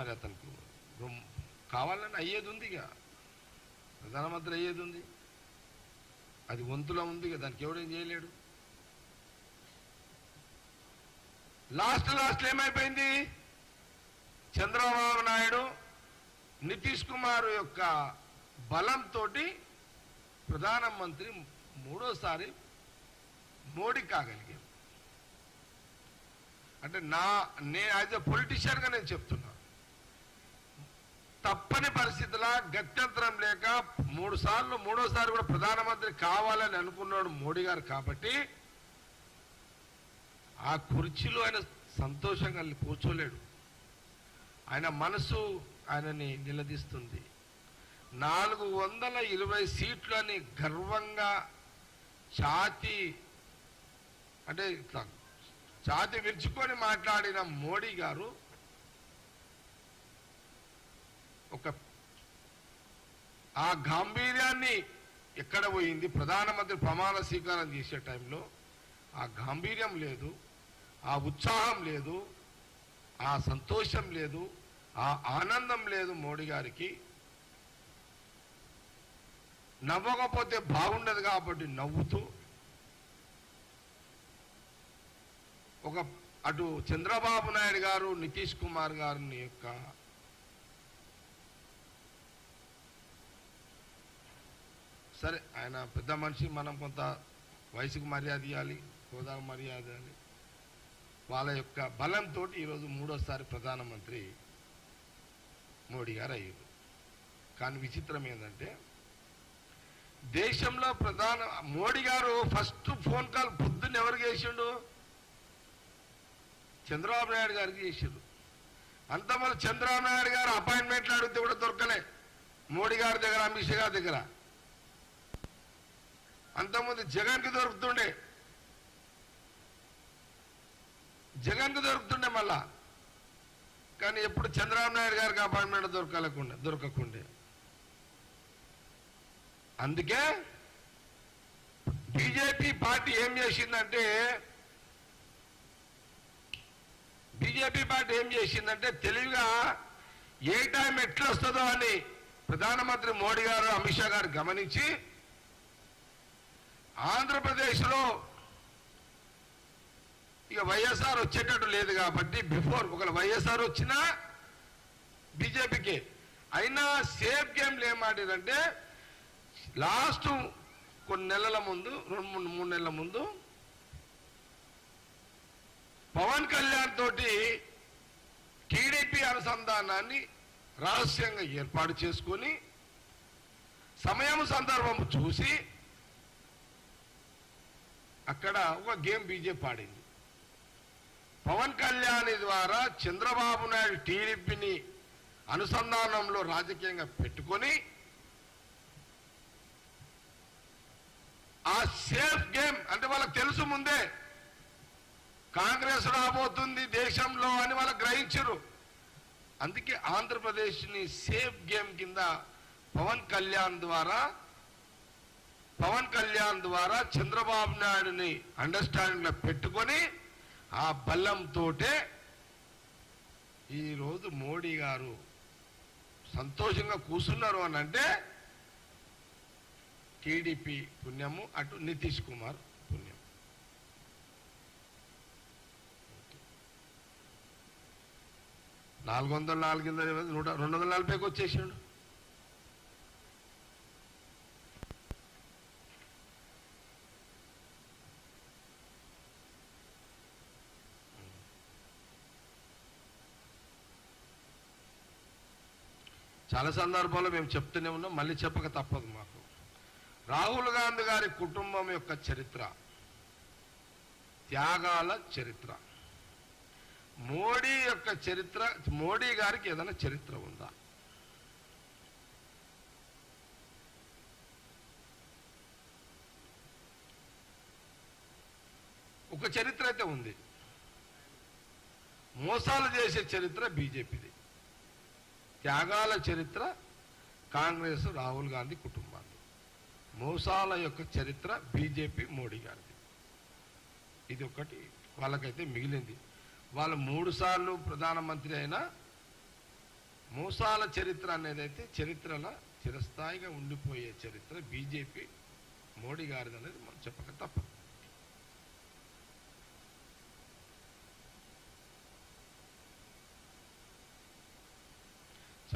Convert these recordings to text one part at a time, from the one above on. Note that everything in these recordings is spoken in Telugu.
మరి అతనికి. కావాలని అయ్యేది ఉంది ఇక. ప్రధానమంత్రి అయ్యేది ఉంది అది వంతులో ఉంది ఇక దానికి ఎవడేం చేయలేడు. లాస్ట్ లాస్ట్ ఏమైపోయింది? చంద్రబాబు నాయుడు నితీష్ కుమార్ యొక్క బలంతో ప్రధానమంత్రి మూడోసారి మోడీ కాగలిగాడు. అంటే నా నే యాజ్ ఎ పొలిటీషియన్గా నేను చెప్తున్నా. తప్పని పరిస్థితుల గత్యంతరం లేక మూడు సార్లు మూడోసారి కూడా ప్రధానమంత్రి కావాలని అనుకున్నాడు మోడీ గారు కాబట్టి ఆ కుర్చీలో ఆయన సంతోషంగా కూర్చోలేడు. ఆయన మనసు ఆయనని నిలదీస్తుంది. నాలుగు వందల ఇరవై సీట్లని గర్వంగా ఛాతి అంటే ఛాతి విరుచుకొని మాట్లాడిన మోడీ గారు ఒక ఆ గాంభీర్యాన్ని ఎక్కడ పోయింది? ప్రధానమంత్రి ప్రమాణ స్వీకారం చేసే టైంలో ఆ గాంభీర్యం లేదు ఆ ఉత్సాహం లేదు ఆ సంతోషం లేదు ఆ ఆనందం లేదు మోడీ గారికి. నవ్వకపోతే బాగుండదు కాబట్టి నవ్వుతూ ఒక అటు చంద్రబాబు నాయుడు గారు నితీష్ కుమార్ గారిని యొక్క సరే ఆయన పెద్ద మనిషి మనం కొంత వయసుకు మర్యాద ఇవ్వాలి హోదాకు మర్యాద ఇవ్వాలి వాళ్ళ యొక్క బలంతో ఈరోజు మూడోసారి ప్రధానమంత్రి మోడీ గారు అయ్యారు. కానీ విచిత్రం ఏంటంటే దేశంలో ప్రధాన మోడీ గారు ఫస్ట్ ఫోన్ కాల్ బుద్ధుని ఎవరికి చేసిండు? చంద్రబాబు నాయుడు గారికి చేసిండు. అంతమంది చంద్రబాబు నాయుడు గారు అపాయింట్మెంట్లు అడిగితే కూడా దొరకలే. మోడీ గారి దగ్గర అమిత్ షా గారి దగ్గర. అంతకుముందు జగన్కి దొరుకుతుండే. జగన్కి దొరుకుతుండే మళ్ళా. కానీ ఎప్పుడు చంద్రబాబు నాయుడు గారికి అపాయింట్మెంట్ దొరకలేకుండా దొరకకుండే. అందుకే బీజేపీ పార్టీ ఏం చేసిందంటే బీజేపీ పార్టీ ఏం చేసిందంటే తెలివిగా ఏ టైం ఎట్లా వస్తుందో అని ప్రధానమంత్రి మోడీ గారు అమిత్ షా గారు గమనించి ఆంధ్రప్రదేశ్లో ఇక వైఎస్ఆర్ వచ్చేటట్టు లేదు కాబట్టి బిఫోర్ ఒకవేళ వైఎస్ఆర్ వచ్చినా బీజేపీకి. అయినా సేఫ్ గేమ్లు ఏం లాస్ట్ కొన్ని నెలల ముందు రెండు మూడు మూడు నెలల ముందు పవన్ కళ్యాణ్ తోటి టీడీపీ అనుసంధానాన్ని రహస్యంగా ఏర్పాటు చేసుకొని సమయం సందర్భం చూసి అక్కడ ఒక గేమ్ బీజేపీ ఆడింది పవన్ కళ్యాణ్ ద్వారా చంద్రబాబు నాయుడు టీడీపీని అనుసంధానంలో రాజకీయంగా పెట్టుకొని ఆ సేఫ్ గేమ్ అంటే వాళ్ళకి తెలుసు ముందే. కాంగ్రెస్ రాబోతుంది దేశంలో అని వాళ్ళు గ్రహించరు. అందుకే ఆంధ్రప్రదేశ్ని సేఫ్ గేమ్ కింద పవన్ కళ్యాణ్ ద్వారా పవన్ కళ్యాణ్ ద్వారా చంద్రబాబు నాయుడుని అండర్స్టాండింగ్లో పెట్టుకొని ఆ బల్లంతోటే ఈరోజు మోడీ గారు సంతోషంగా కూర్చున్నారు అని అంటే టీడీపీ పుణ్యము అటు నితీష్ కుమార్ పుణ్యం. నాలుగు వందల నాలుగు వందల నూట రెండు వందల నలభైకి వచ్చేసాడు. చాలా సందర్భాల్లో మేము చెప్తూనే ఉన్నాం మళ్ళీ చెప్పక తప్పదు మాకు. రాహుల్ గాంధీ గారి కుటుంబం యొక్క చరిత్ర త్యాగాల చరిత్ర. మోడీ యొక్క చరిత్ర మోడీ గారికి ఏదైనా చరిత్ర ఉందా? ఒక చరిత్ర అయితే ఉంది. మోసాలు చేసే చరిత్ర బీజేపీది. త్యాగాల చరిత్ర కాంగ్రెస్ రాహుల్ గాంధీ కుటుంబాన్ని. మోసాల యొక్క చరిత్ర బీజేపీ మోడీ గారిది. ఇది ఒకటి. వాళ్ళకైతే మిగిలింది. వాళ్ళు మూడుసార్లు ప్రధానమంత్రి అయినా మోసాల చరిత్ర అనేది అయితే చరిత్రలో చిరస్థాయిగా ఉండిపోయే చరిత్ర బీజేపీ మోడీ గారిది అనేది మనం చెప్పక తప్పదు.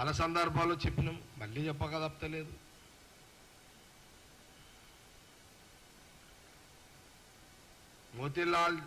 చాలా సందర్భాల్లో చెప్పినాం. మళ్ళీ చెప్పక తప్పలేదు మోతీలాల్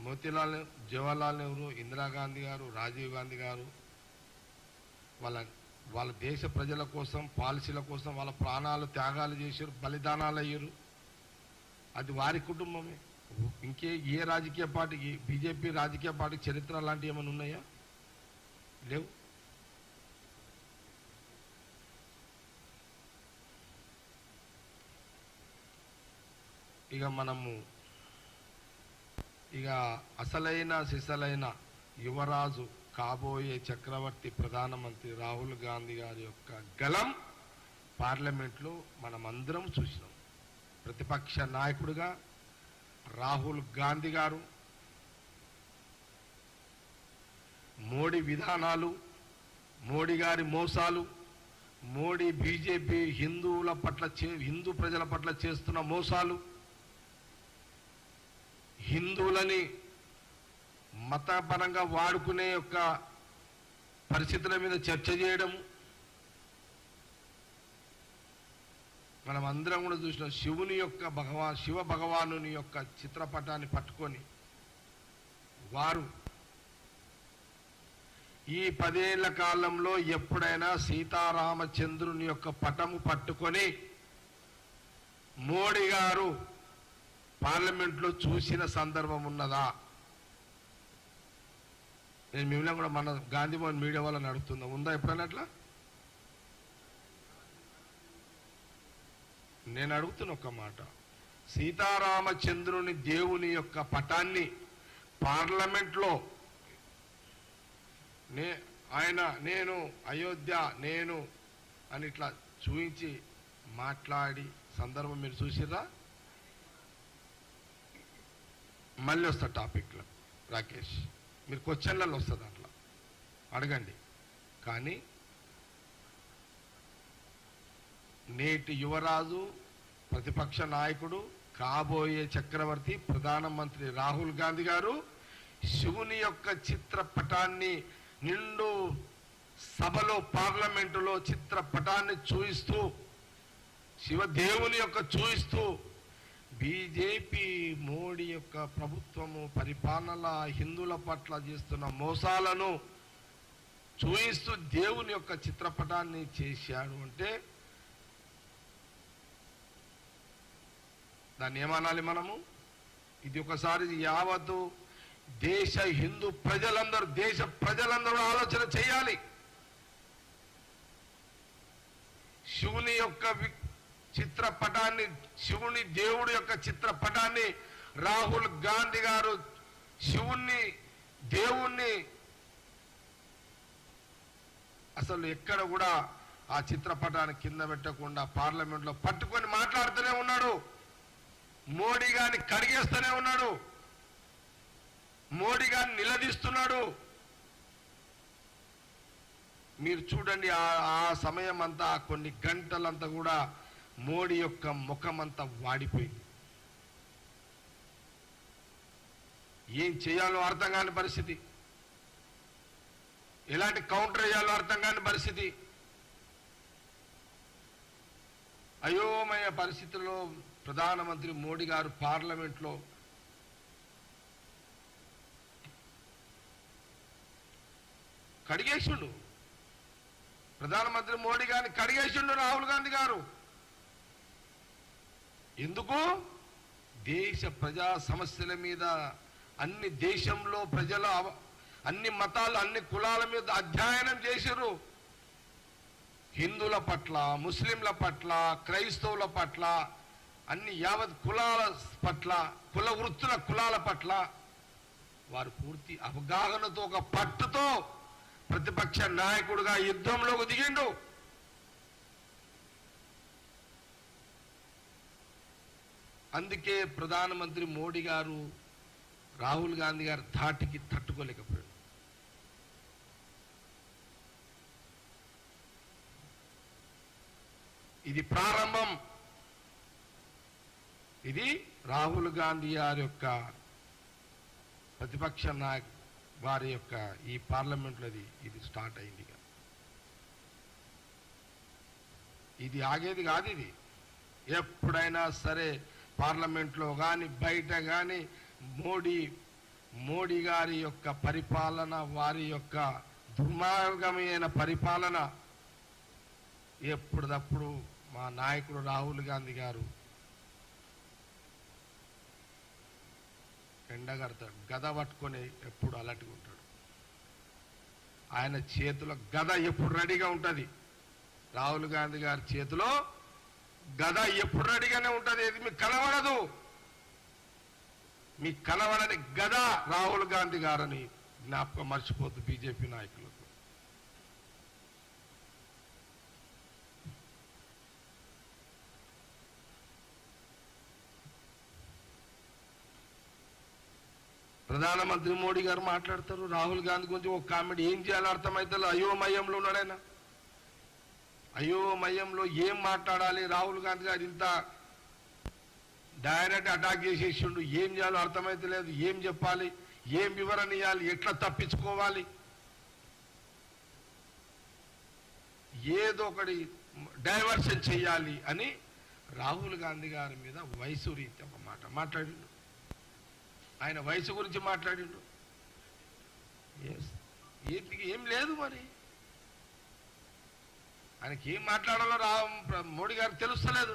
మోతీలాల్ జవహర్లాల్ నెహ్రూ ఇందిరాగాంధీ గారు రాజీవ్ గాంధీ గారు వాళ్ళ వాళ్ళ దేశ ప్రజల కోసం పాలసీల కోసం వాళ్ళ ప్రాణాలు త్యాగాలు చేశారు బలిదానాలు అయ్యారు. అది వారి కుటుంబమే. ఇంకే ఏ రాజకీయ పార్టీకి బీజేపీ రాజకీయ పార్టీకి చరిత్ర లాంటివి ఏమైనా ఉన్నాయా? లేవు. ఇక మనము ఇక అసలైన సిసలైన యువరాజు కాబోయే చక్రవర్తి ప్రధానమంత్రి రాహుల్ గాంధీ గారి యొక్క గలం పార్లమెంట్లో మనమందరం చూసినాం. ప్రతిపక్ష నాయకుడిగా రాహుల్ గాంధీ గారు మోడీ విధానాలు మోడీ గారి మోసాలు మోడీ బీజేపీ హిందువుల పట్ల చే- హిందూ ప్రజల పట్ల చేస్తున్న మోసాలు హిందువులని మతపరంగా వాడుకునే యొక్క పరిస్థితుల మీద చర్చ చేయడం. మనం అందరం కూడా చూసిన శివుని యొక్క భగవా శివ భగవానుని యొక్క చిత్రపటాన్ని పట్టుకొని వారు ఈ పదేళ్ళ కాలంలో ఎప్పుడైనా సీతారామచంద్రుని యొక్క పటము పట్టుకొని మోడీ గారు పార్లమెంట్లో చూసిన సందర్భం ఉన్నదా? నేను మిమ్మల్ని కూడా మన గాంధీమోహన్ మీడియా వాళ్ళని అడుగుతుందా ఉందా ఎప్పుడైనా అట్లా? నేను అడుగుతున్న ఒక మాట. సీతారామచంద్రుని దేవుని యొక్క పటాన్ని పార్లమెంట్లో నే ఆయన నేను అయోధ్య నేను అని ఇట్లా చూపించి మాట్లాడి సందర్భం మీరు చూసిరా మళ్ళీ వస్తా టాపిక్లో. రాకేష్ మీరు క్వశ్చన్లలో వస్తుంది అట్లా అడగండి. కానీ నేటి యువరాజు ప్రతిపక్ష నాయకుడు కాబోయే చక్రవర్తి ప్రధానమంత్రి రాహుల్ గాంధీ గారు శివుని యొక్క చిత్రపటాన్ని నిండు సభలో పార్లమెంటులో చిత్రపటాన్ని చూయిస్తూ శివదేవుని యొక్క చూయిస్తూ బీజేపీ మోడీ యొక్క ప్రభుత్వము పరిపాలన హిందువుల పట్ల చేస్తున్న మోసాలను చూయిస్తూ దేవుని యొక్క చిత్రపటాన్ని చేశాడు అంటే దాన్ని ఏమనాలి మనము? ఇది ఒకసారి యావత్తు దేశ హిందూ ప్రజలందరూ దేశ ప్రజలందరూ ఆలోచన చేయాలి. శివుని యొక్క చిత్రపటాన్ని శివుని దేవుడి యొక్క చిత్రపటాన్ని రాహుల్ గాంధీ గారు శివుణ్ణి దేవుణ్ణి అసలు ఎక్కడ కూడా ఆ చిత్రపటాన్ని కింద పెట్టకుండా పార్లమెంట్లో పట్టుకొని మాట్లాడుతూనే ఉన్నాడు. మోడీ గారిని కడిగేస్తూనే ఉన్నాడు. మోడీ గారిని నిలదీస్తున్నాడు. మీరు చూడండి ఆ సమయం అంతా కొన్ని గంటలంతా కూడా మోడీ యొక్క ముఖమంతా వాడిపోయింది. ఏం చేయాలో అర్థం కాని పరిస్థితి. ఎలాంటి కౌంటర్ వేయాలో అర్థం కాని పరిస్థితి. అయోమయ పరిస్థితుల్లో ప్రధానమంత్రి మోడీ గారు పార్లమెంట్లో కడిగేసిండు. ప్రధానమంత్రి మోడీ గారిని కడిగేసిండు రాహుల్ గాంధీ గారు. ఎందుకు? దేశ ప్రజా సమస్యల మీద అన్ని దేశంలో ప్రజల అవ- అన్ని మతాలు అన్ని కులాల మీద అధ్యయనం చేశారు హిందువుల పట్ల ముస్లింల పట్ల క్రైస్తవుల పట్ల అన్ని యావత్ కులాల పట్ల కుల వృత్తుల కులాల పట్ల వారు పూర్తి అవగాహనతో ఒక పట్టుతో ప్రతిపక్ష నాయకుడుగా యుద్ధంలోకి దిగిండు. అందుకే ప్రధానమంత్రి మోడీ గారు రాహుల్ గాంధీ గారి ధాటికి తట్టుకోలేకపోయాడు ఇది ప్రారంభం. ఇది రాహుల్ గాంధీ గారి యొక్క ప్రతిపక్ష నాయక వారి యొక్క ఈ పార్లమెంట్లో ఇది స్టార్ట్ అయింది ఇది ఆగేది కాదు ఇది. ఎప్పుడైనా సరే పార్లమెంట్లో కానీ బయట కానీ మోడీ మోడీ గారి యొక్క పరిపాలన వారి యొక్క దుర్మార్గమైన పరిపాలన ఎప్పుడప్పుడు మా నాయకుడు రాహుల్ గాంధీ గారు ఎండగడతాడు గద పట్టుకొని ఎప్పుడు అలర్ట్గా ఉంటాడు ఆయన చేతిలో గద ఎప్పుడు రెడీగా ఉంటుంది? రాహుల్ గాంధీ గారి చేతిలో గద ఎప్పుడు రెడీగానే ఉంటుంది ఇది మీకు కనబడదు. మీకు కనబడని గద రాహుల్ గాంధీ గారని జ్ఞాపకం మర్చిపోద్దు బీజేపీ నాయకులకు ప్రధానమంత్రి మోడీ గారు మాట్లాడతారు రాహుల్ గాంధీ గురించి ఒక కామెడీ ఏం చేయాలో అర్థమైతే అయోమయంలో ఉన్నాడైనా అయోమయంలో ఏం మాట్లాడాలి? రాహుల్ గాంధీ గారు ఇంత డైరెక్ట్ అటాక్ చేసేసిండు. ఏం చేయాలో అర్థమైతే లేదు. ఏం చెప్పాలి? ఏం వివరణ ఇవ్వాలి ఎట్లా తప్పించుకోవాలి? ఏదో ఒకటి డైవర్షన్ చేయాలి అని రాహుల్ గాంధీ గారి మీద వయసు రీతి ఒక మాట మాట్లాడిండు. ఆయన వయసు గురించి మాట్లాడిండు. ఏంటికి ఏం లేదు మరి. ఆయనకి ఏం మాట్లాడాలో రా మోడీ గారికి తెలుస్తలేదు.